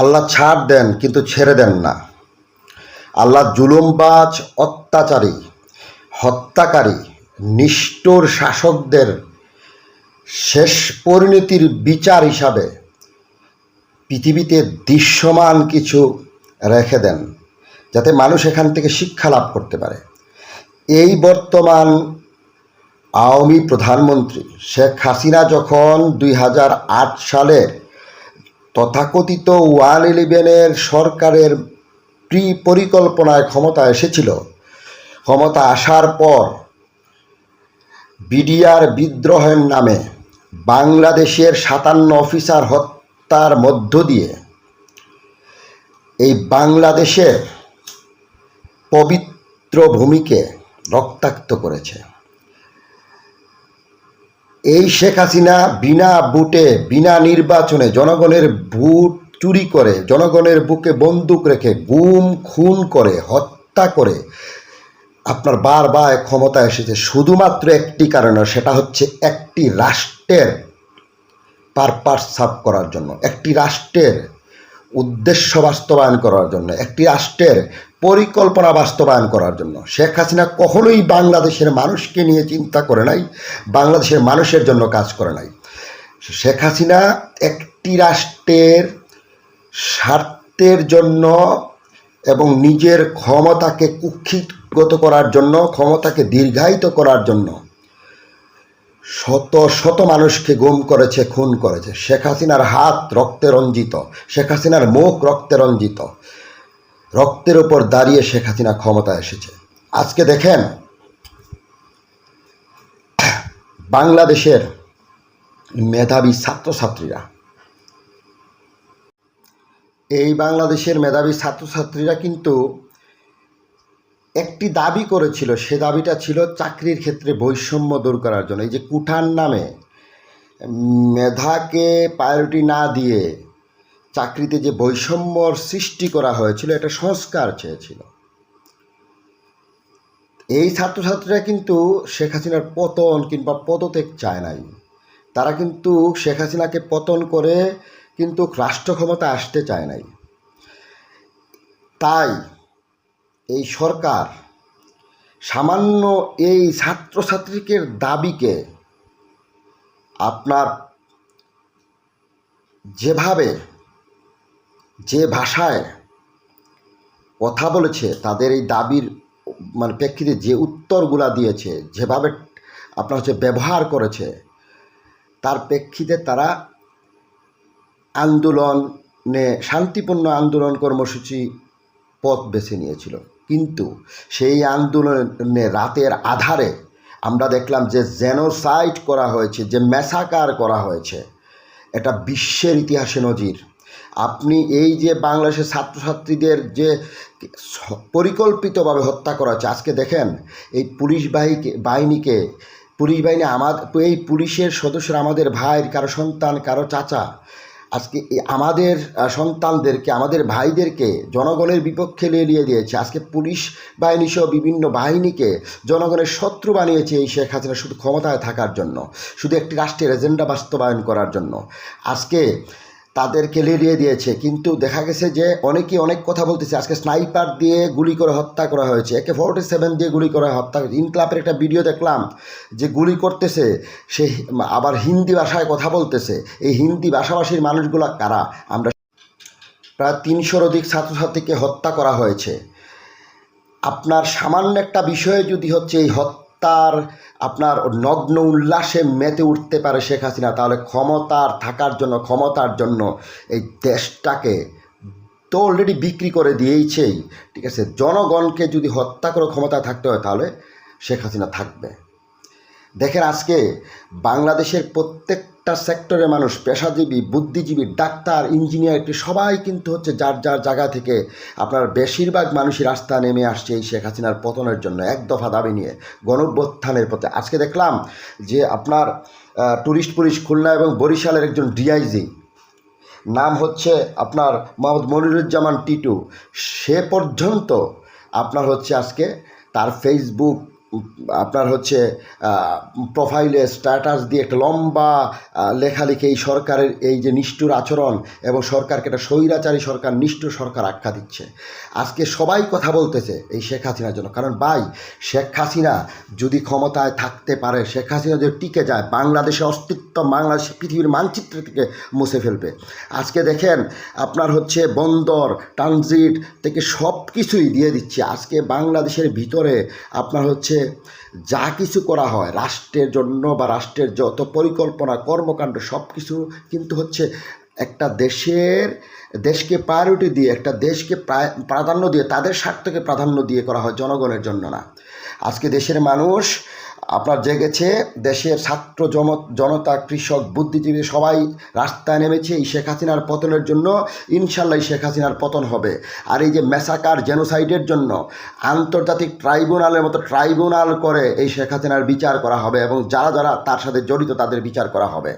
আল্লাহ ছাড় দেন, কিন্তু ছেড়ে দেন না। আল্লাহ জুলুমবাজ, অত্যাচারী, হত্যাকারী, নিষ্ঠুর শাসকদের শেষ পরিণতির বিচার হিসাবে পৃথিবীতে দৃশ্যমান কিছু রেখে দেন, যাতে মানুষ এখান থেকে শিক্ষা লাভ করতে পারে। এই বর্তমান আওয়ামী প্রধানমন্ত্রী শেখ হাসিনা যখন দুই সালের তথাকথিত ওয়ান ইলেভেনের সরকারের প্রি পরিকল্পনায় ক্ষমতা এসেছিল। ক্ষমতা আসার পর বিডিআর বিদ্রোহের নামে বাংলাদেশের সাতান্ন অফিসার হত্যার মধ্য দিয়ে এই বাংলাদেশের পবিত্র ভূমিকে রক্তাক্ত করেছে। এই শেখ হাসিনা বিনা বুটে বিনা নির্বাচনে জনগণের ভোট চুরি করে, জনগণের বুকে বন্দুক রেখে গুম, খুন করে, হত্যা করে। আপনার বারবার ক্ষমতা এসেছে শুধুমাত্র একটি কারণে, সেটা হচ্ছে একটি রাষ্ট্রের পারপাস সাফ করার জন্য, একটি রাষ্ট্রের উদ্দেশ্য বাস্তবায়ন করার জন্য, একটি রাষ্ট্রের পরিকল্পনা বাস্তবায়ন করার জন্য। শেখ হাসিনা কখনোই বাংলাদেশের মানুষকে নিয়ে চিন্তা করে নাই, বাংলাদেশের মানুষের জন্য কাজ করে নাই। শেখ হাসিনা একটি রাষ্ট্রের স্বার্থের জন্য এবং নিজের ক্ষমতাকে কুক্ষিগত করার জন্য, ক্ষমতাকে দীর্ঘায়িত করার জন্য শত শত মানুষকে গুম করেছে, খুন করেছে। শেখ হাসিনার হাত রক্তে রঞ্জিত, শেখ হাসিনার মুখ রক্তে রঞ্জিত। রক্তের উপর দাঁড়িয়ে শেখ হাসিনা ক্ষমতা এসেছে। আজকে দেখেন, বাংলাদেশের মেধাবী ছাত্রছাত্রীরা, এই বাংলাদেশের মেধাবী ছাত্রছাত্রীরা কিন্তু একটি দাবি করেছিল, সে দাবিটা ছিল চাকরির ক্ষেত্রে বৈষম্য দূর করার জন্য। এই যে কুঠান নামে মেধাকে প্রায়োরিটি না দিয়ে চাকরিতে যে বৈষম্যর সৃষ্টি করা হয়েছিল, এটা সংস্কার চেয়েছিল। এই ছাত্রছাত্রীরা কিন্তু শেখ হাসিনার পতন কিংবা পদত্যাগ চায় নাই। তারা কিন্তু শেখ হাসিনাকে পতন করে কিন্তু রাষ্ট্র ক্ষমতা আসতে চায় নাই। তাই এই সরকার সামান্য এই ছাত্রছাত্রীকে দাবিকে আপনার যেভাবে যে ভাষায় কথা বলেছে, তাদের এই দাবির মানে প্রেক্ষিতে যে উত্তরগুলা দিয়েছে, যেভাবে আপনার হচ্ছে ব্যবহার করেছে, তার প্রেক্ষিতে তারা আন্দোলনে, শান্তিপূর্ণ আন্দোলন কর্মসূচি পথ বেছে নিয়েছিল। কিন্তু সেই আন্দোলনে রাতের আধারে আমরা দেখলাম যে জেনোসাইড করা হয়েছে, যে ম্যাসাকার করা হয়েছে। এটা বিশ্বের ইতিহাসে নজির। আপনি এই যে বাংলাদেশের ছাত্রছাত্রীদের যে পরিকল্পিতভাবে হত্যা করা হচ্ছে, আজকে দেখেন, এই পুলিশ বাহিনীকে বাহিনীকে, পুলিশ বাহিনী আমার এই পুলিশের সদস্যরা আমাদের ভাইয়ের কারও সন্তান, কারও চাচা, আজকে আমাদের সন্তানদেরকে, আমাদের ভাইদেরকে জনগণের বিপক্ষে নিয়ে দিয়েছে। আজকে পুলিশ বাহিনী সহ বিভিন্ন বাহিনীকে জনগণের শত্রু বানিয়েছে এই শেখ হাসিনা শুধু ক্ষমতায় থাকার জন্য, শুধু একটি রাষ্ট্রের এজেন্ডা বাস্তবায়ন করার জন্য। আজকে তাদেরকে লেলিয়ে দিয়েছে। কিন্তু দেখা গেছে যে অনেকে অনেক কথা বলতেছে। আজকে স্নাইপার দিয়ে গুলি করে হত্যা করা হয়েছে। একে ফোর্টি সেভেন দিয়ে গুলি করে হত্যা ইনক্লাবের একটা ভিডিও দেখলাম যে গুলি করতেছে, সে আবার হিন্দি ভাষায় কথা বলতেছে। এই হিন্দি ভাষাভাষীর মানুষগুলো কারা? আমরা প্রায় তিনশোর অধিক ছাত্রছাত্রীকে হত্যা করা হয়েছে। আপনার সামান্য একটা বিষয়ে যদি হচ্ছে এই হত্যার আপনার নগ্ন উল্লাসে মেতে উঠতে পারে শেখ হাসিনা, তাহলে ক্ষমতার থাকার জন্য, ক্ষমতার জন্য এই দেশটাকে তো অলরেডি বিক্রি করে দিয়েইছেই। ঠিক আছে, জনগণকে যদি হত্যা করে ক্ষমতা থাকতে হয়, তাহলে শেখ হাসিনা থাকবে। দেখেন আজকে বাংলাদেশের প্রত্যেকটা সেক্টরের মানুষ পেশাজীবী, বুদ্ধিজীবী, ডাক্তার ইঞ্জিনিয়ার এটি সবাই কিন্তু হচ্ছে যার যার জায়গা থেকে আপনার বেশিরভাগ মানুষই রাস্তা নেমে আসছে এই শেখ হাসিনার পতনের জন্য এক দফা দাবি নিয়ে গণভ্যুত্থানের পথে। আজকে দেখলাম যে আপনার ট্যুরিস্ট পুলিশ খুলনা এবং বরিশালের একজন ডিআইজি নাম হচ্ছে আপনার মোহাম্মদ মনিরুজ্জামান টিটু। সে পর্যন্ত আপনার হচ্ছে আজকে তার ফেসবুক আপনার হচ্ছে প্রোফাইলে স্ট্যাটাস দিয়ে একটা লম্বা লেখালেখি এই সরকারের এই যে নিষ্ঠুর আচরণ এবং সরকারকে একটা স্বৈরাচারী সরকার, নিষ্ঠুর সরকার আখ্যা দিচ্ছে। আজকে সবাই কথা বলতেছে এই শেখ হাসিনার জন্য। কারণ ভাই, শেখ হাসিনা যদি ক্ষমতায় থাকতে পারে, শেখ হাসিনা যদি টিকে যায়, বাংলাদেশে অস্তিত্ব, বাংলাদেশ পৃথিবীর মানচিত্র থেকে মুছে ফেলবে। আজকে দেখেন, আপনার হচ্ছে বন্দর ট্রানজিট থেকে সব কিছুই দিয়ে দিচ্ছে। আজকে বাংলাদেশের ভিতরে আপনার হচ্ছে যা কিছু করা হয়, রাষ্ট্রের জন্য বা রাষ্ট্রের যত পরিকল্পনা, কর্মকাণ্ড সব কিছু কিন্তু হচ্ছে একটা দেশের, দেশকে প্রায়োরিটি দিয়ে, একটা দেশকে প্রাধান্য দিয়ে, তাদের স্বার্থকে প্রাধান্য দিয়ে করা হয় জনগণের জন্য না। আজকে দেশের মানুষ আপনার জেগেছে দেশের ছাত্র জন জনতা, কৃষক, বুদ্ধিজীবী সবাই রাস্তায় নেমেছে এই শেখ হাসিনার পতনের জন্য। ইনশাল্লাহ শেখ হাসিনার পতন হবে। আর এই যে মেসাকার জেনোসাইডের জন্য আন্তর্জাতিক ট্রাইব্যুনালের মতো ট্রাইব্যুনাল করে এই শেখ হাসিনার বিচার করা হবে এবং যারা যারা তার সাথে জড়িত তাদের বিচার করা হবে।